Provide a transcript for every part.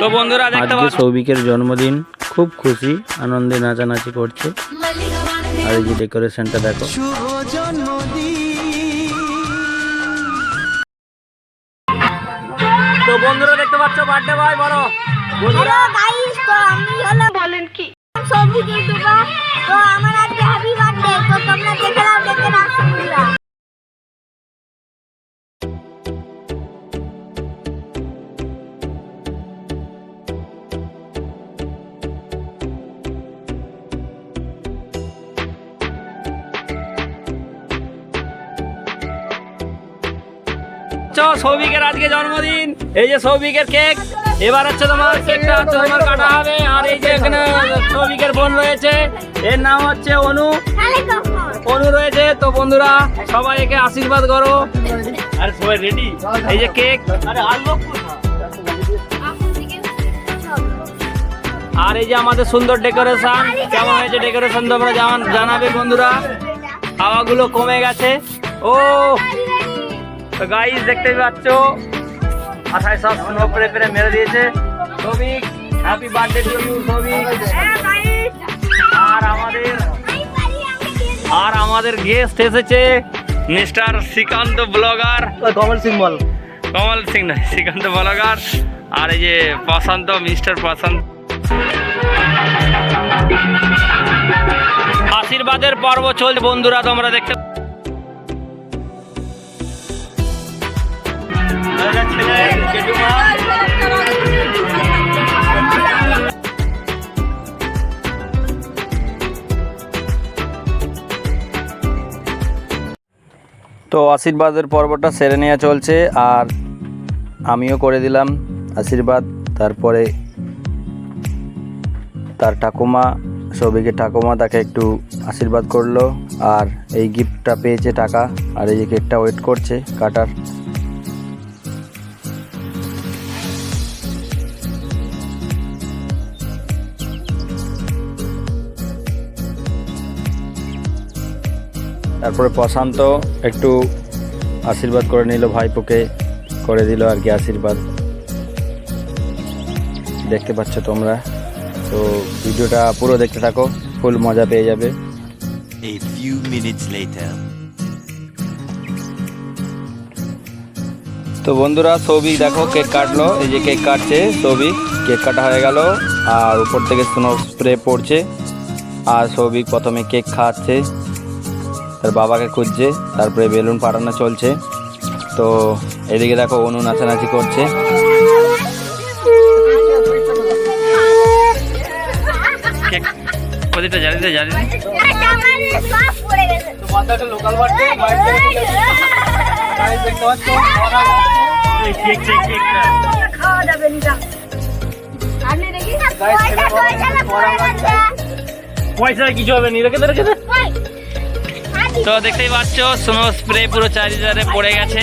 তো বন্ধুরা দেখতে আজকে পাচ্ছ সৌভিকের জন্মদিন। খুব খুশি আনন্দে নাচানাচি করছে। আর এই যে ডেকোরেশনটা দেখো। তো বন্ধুরা দেখতে পাচ্ছ বার্থডে বয় বলো। বন্ধুরা। গাইস তো আমি হলো বলেন কি? সৌভিক ইউটিউবার তো আমার আজকে হ্যাপি চ সৌভিকের আজকে জন্মদিন। এই যে সৌভিকের কেক, এবার হচ্ছে তোমার কেকটা হচ্ছে তোমার কাটা হবে। আর এই যে এখানে সৌভিকের বোন রয়েছে, এর নাম হচ্ছে অনু। অনু রয়েছে, তো বন্ধুরা, সবাই একে আশীর্বাদ করো। আর সবাই রেডি এই যে কেক। আর এই যে আমাদের সুন্দর ডেকোরেশন। কেমন হয়েছে ডেকোরেশন তোমরা জানাবে বন্ধুরা। হাওয়াগুলো কমে গেছে। ও তো গাইস দেখতেই পাচ্ছ আঠায় সব স্নো পেরে পেরে মেরে দিয়েছে। Souvik happy birthday to you Souvik আর আমাদের আর আমাদের গেস্ট এসেছে মিস্টার শ্রীকান্ত ব্লগার। কমল সিং বল। কমল সিং নয় শ্রীকান্ত ব্লগার। আর এই যে প্রশান্ত মিস্টার প্রশান্ত। আশীর্বাদের পর্ব চলছে বন্ধুরা তোমরা দেখতে তো আশীর্বাদের পর্বটা সেরে নেওয়া চলছে আর আমিও করে দিলাম আশীর্বাদ, তারপরে তার ঠাকুমা, সৌভিকের ঠাকুমা তাকে একটু আশীর্বাদ করল। আর এই গিফটটা পেয়েছে টাকা, আর এই যে কেকটা ওয়েট করছে কাটার। তারপরে প্রশান্ত একটু আশীর্বাদ করে নিল ভাইপোকে করে দিল আর কি আশীর্বাদ। দেখতে পাচ্ছ তোমরা। তো ভিডিওটা পুরো দেখতে থাকো ফুল মজা পেয়ে যাবে। A few minutes later. তো বন্ধুরা সৌভিক দেখো কেক কাটলো। এই যে কেক কাটছে সৌভিক কেক কাটা হয়ে গেল আর উপর থেকে স্নো স্প্রে পড়ছে। আর সৌভিক প্রথমে কেক খাওয়াচ্ছে তার বাবাকে খুঁজছে তারপরে বেলুন ফাটানো চলছে তো এদিকে দেখো অনু নাচানাচি করছে পয়সা কিছু হবে নি রেখে রেখে তো দেখতেই পাচ্ছ স্নো স্প্রে পুরো চারিধারে পড়ে গেছে।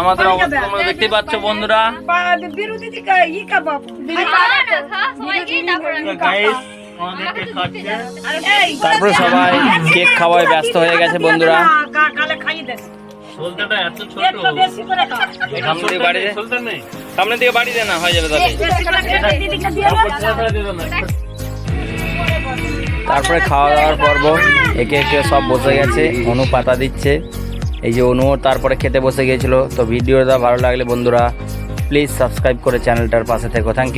আমাদের অবস্থা তোমরা দেখতেই পাচ্ছ বন্ধুরা। তারপরে সবাই কেক খাওয়ায় ব্যস্ত হয়ে গেছে বন্ধুরা। সামনে দিকে বাড়ি দে সামনে দিকে বাড়ি দে না হয়ে যাবে তারপরে খাওয়া দাওয়ার পর্ব। একে একে সব বসে গেছে অনু পাতা দিচ্ছে। এই যে অনু তারপরে খেতে বসে গিয়েছিল তো ভিডিওটা ভালো লাগলে বন্ধুরা প্লিজ সাবস্ক্রাইব করে চ্যানেলটার পাশে থেকো। Thank you